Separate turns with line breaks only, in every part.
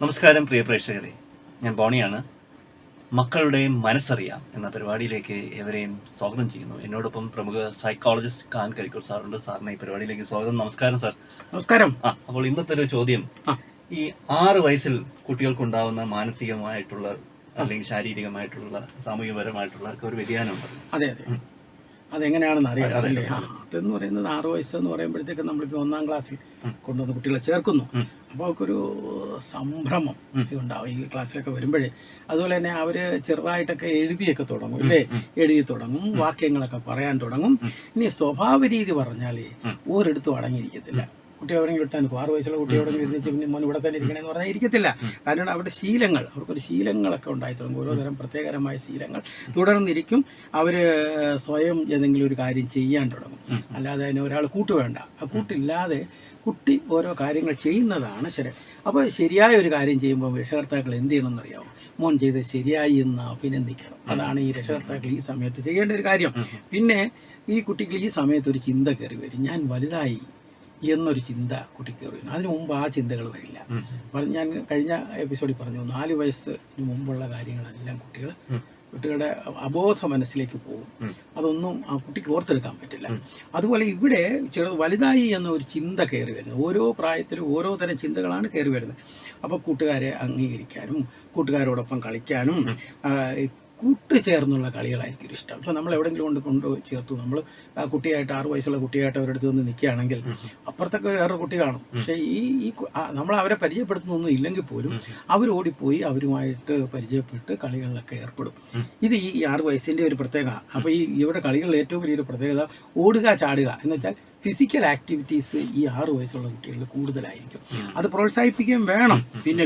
നമസ്കാരം പ്രിയ പ്രേക്ഷകരെ. ഞാൻ ബോണിയാണ്. മക്കളുടെ മനസ്സറിയാം എന്ന പരിപാടിയിലേക്ക് എവരെയും സ്വാഗതം ചെയ്യുന്നു. എന്നോടൊപ്പം പ്രമുഖ സൈക്കോളജിസ്റ്റ് കാൻ കരിക്കൂർ സാറുണ്ട് സാറിനെ ഈ പരിപാടിയിലേക്ക് സ്വാഗതം. നമസ്കാരം സാർ
നമസ്കാരം.
ആ അപ്പോൾ ഇന്നത്തെ ഒരു ചോദ്യം. ഈ ആറ് വയസ്സിൽ കുട്ടികൾക്കുണ്ടാവുന്ന മാനസികമായിട്ടുള്ള അല്ലെങ്കിൽ ശാരീരികമായിട്ടുള്ള സാമൂഹികപരമായിട്ടുള്ള ഒക്കെ ഒരു വ്യതിയാനമുണ്ട്.
അതെ അതെ. അതെങ്ങനെയാണെന്ന് അറിയാം. അതെന്ന് പറയുന്നത് ആറ് വയസ്സെന്ന് പറയുമ്പോഴത്തേക്ക് നമ്മളിപ്പോൾ ഒന്നാം ക്ലാസ്സിൽ കൊണ്ടുവന്ന് കുട്ടികളെ ചേർക്കുന്നു. അപ്പോൾ അവർക്കൊരു സംഭ്രമം ഉണ്ടാവും ഈ ക്ലാസ്സിലൊക്കെ വരുമ്പോഴേ. അതുപോലെ തന്നെ അവർ ചെറുതായിട്ടൊക്കെ എഴുതിയൊക്കെ തുടങ്ങും അല്ലേ? എഴുതി തുടങ്ങും വാക്യങ്ങളൊക്കെ പറയാൻ തുടങ്ങും. ഇനി സ്വഭാവ രീതി പറഞ്ഞാൽ ഒരിടത്തും അടങ്ങിയിരിക്കത്തില്ല കുട്ടി എവിടെയെങ്കിലും നിൽക്കും. ആറ് വയസ്സുള്ള കുട്ടി എവിടെയെങ്കിലും ഇരുന്നിച്ച് പിന്നെ മോൻ ഇവിടെ തന്നെ ഇരിക്കണമെന്ന് പറഞ്ഞാൽ ഇരിക്കത്തില്ല. കാരണം അവിടെ ശീലങ്ങൾ അവർക്കൊരു ശീലങ്ങളൊക്കെ ഉണ്ടായി തുടങ്ങും. ഓരോ തരം പ്രത്യേകരമായ ശീലങ്ങൾ തുടർന്നിരിക്കും. അവർ സ്വയം ഏതെങ്കിലും ഒരു കാര്യം ചെയ്യാൻ തുടങ്ങും. അല്ലാതെ അതിന് ഒരാൾ കൂട്ട് വേണ്ട ആ കൂട്ടില്ലാതെ കുട്ടി ഓരോ കാര്യങ്ങൾ ചെയ്യുന്നതാണ് ശരി. അപ്പോൾ ശരിയായ ഒരു കാര്യം ചെയ്യുമ്പോൾ രക്ഷകർത്താക്കൾ എന്ത് ചെയ്യണമെന്ന് അറിയാമോ മോൻ ചെയ്ത് ശരിയായി എന്ന് അഭിനന്ദിക്കണം. അതാണ് ഈ രക്ഷകർത്താക്കൾ ഈ സമയത്ത് ചെയ്യേണ്ട ഒരു കാര്യം. പിന്നെ ഈ കുട്ടികൾ ഈ സമയത്ത് ഒരു ചിന്ത കയറി വരും. ഞാൻ വലുതായി എന്നൊരു ചിന്ത കുട്ടിക്ക് കയറി അതിനു മുമ്പ് ആ ചിന്തകൾ വരില്ല. ഞാൻ കഴിഞ്ഞ എപ്പിസോഡിൽ പറഞ്ഞു നാല് വയസ്സിന് മുമ്പുള്ള കാര്യങ്ങളെല്ലാം കുട്ടികൾ കുട്ടികളുടെ അബോധ മനസ്സിലേക്ക് പോകും. അതൊന്നും ആ കുട്ടിക്ക് ഓർത്തെടുക്കാൻ പറ്റില്ല. അതുപോലെ ഇവിടെ ചെറു വലുതായി എന്ന ഒരു ചിന്ത കയറി വരുന്നത് ഓരോ പ്രായത്തിലും ഓരോ തരം ചിന്തകളാണ് കയറി വരുന്നത്. അപ്പോൾ കൂട്ടുകാരെ അംഗീകരിക്കാനും കൂട്ടുകാരോടൊപ്പം കളിക്കാനും കൂട്ടുചേർന്നുള്ള കളികളായിരിക്കും ഇഷ്ടം. അപ്പോൾ നമ്മൾ എവിടെയെങ്കിലും കൊണ്ട് കൊണ്ട് ചേർത്തു. നമ്മൾ ആ കുട്ടിയായിട്ട് ആറ് വയസ്സുള്ള കുട്ടിയായിട്ട് അവരുടെ അടുത്ത് നിന്ന് നിൽക്കുകയാണെങ്കിൽ അപ്പുറത്തൊക്കെ വേറൊരു കുട്ടി കാണും. പക്ഷേ ഈ ഈ നമ്മൾ അവരെ പരിചയപ്പെടുത്തുന്നൊന്നും ഇല്ലെങ്കിൽ പോലും അവർ ഓടിപ്പോയി അവരുമായിട്ട് പരിചയപ്പെട്ട് കളികളിലൊക്കെ ഏർപ്പെടും. ഇത് ഈ ആറ് വയസ്സിന്റെ ഒരു പ്രത്യേകത. അപ്പോൾ ഈ ഇവിടെ കളികളിൽ ഏറ്റവും വലിയൊരു പ്രത്യേകത ഓടുക ചാടുക എന്ന് വെച്ചാൽ ഫിസിക്കൽ ആക്ടിവിറ്റീസ് ഈ ആറ് വയസ്സുള്ള കുട്ടികളിൽ കൂടുതലായിരിക്കും. അത് പ്രോത്സാഹിപ്പിക്കുകയും വേണം. പിന്നെ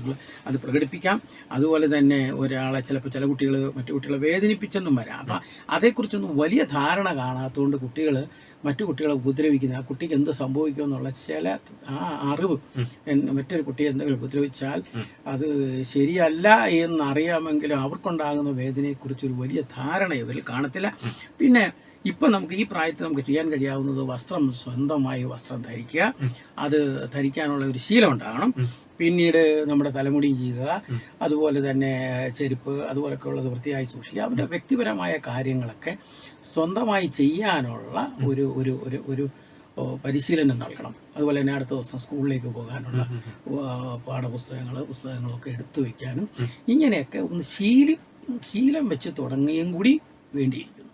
വികാരങ്ങൾ അത് പ്രകടിപ്പിക്കാം. അതുപോലെ തന്നെ ഒരാളെ ചിലപ്പോൾ ചില കുട്ടികൾ മറ്റു കുട്ടികളെ വേദനിപ്പിച്ചെന്നും വരാം. അപ്പം അതേക്കുറിച്ചൊന്നും വലിയ ധാരണ കാണാത്തതുകൊണ്ട് കുട്ടികൾ മറ്റു കുട്ടികളെ ഉപദ്രവിക്കുന്ന ആ കുട്ടിക്ക് എന്ത് സംഭവിക്കും എന്നുള്ള ചില ആ അറിവ് മറ്റൊരു കുട്ടിയെ എന്തെങ്കിലും ഉപദ്രവിച്ചാൽ അത് ശരിയല്ല എന്നറിയാമെങ്കിലും അവർക്കുണ്ടാകുന്ന വേദനയെക്കുറിച്ച് ഒരു വലിയ ധാരണ ഇവരിൽ കാണത്തില്ല. പിന്നെ ഇപ്പം നമുക്ക് ഈ പ്രായത്തിൽ നമുക്ക് ചെയ്യാൻ കഴിയാവുന്നത് വസ്ത്രം സ്വന്തമായി വസ്ത്രം ധരിക്കുക. അത് ധരിക്കാനുള്ള ഒരു ശീലം ഉണ്ടാകണം. പിന്നീട് നമ്മുടെ തലമുടി ചെയ്യുക. അതുപോലെ തന്നെ ചെരുപ്പ് അതുപോലൊക്കെ ഉള്ളത് വൃത്തിയായി സൂക്ഷിക്കുക. അവരുടെ വ്യക്തിപരമായ കാര്യങ്ങളൊക്കെ സ്വന്തമായി ചെയ്യാനുള്ള ഒരു ഒരു ഒരു ഒരു പരിശീലനം നൽകണം. അതുപോലെ തന്നെ അടുത്ത ദിവസം സ്കൂളിലേക്ക് പോകാനുള്ള പാഠപുസ്തകങ്ങൾ പുസ്തകങ്ങളൊക്കെ എടുത്തു വെക്കാനും ഇങ്ങനെയൊക്കെ ഒന്ന് ശീലം ശീലം വെച്ച് തുടങ്ങുകയും കൂടി വേണ്ടിയിരിക്കുന്നു.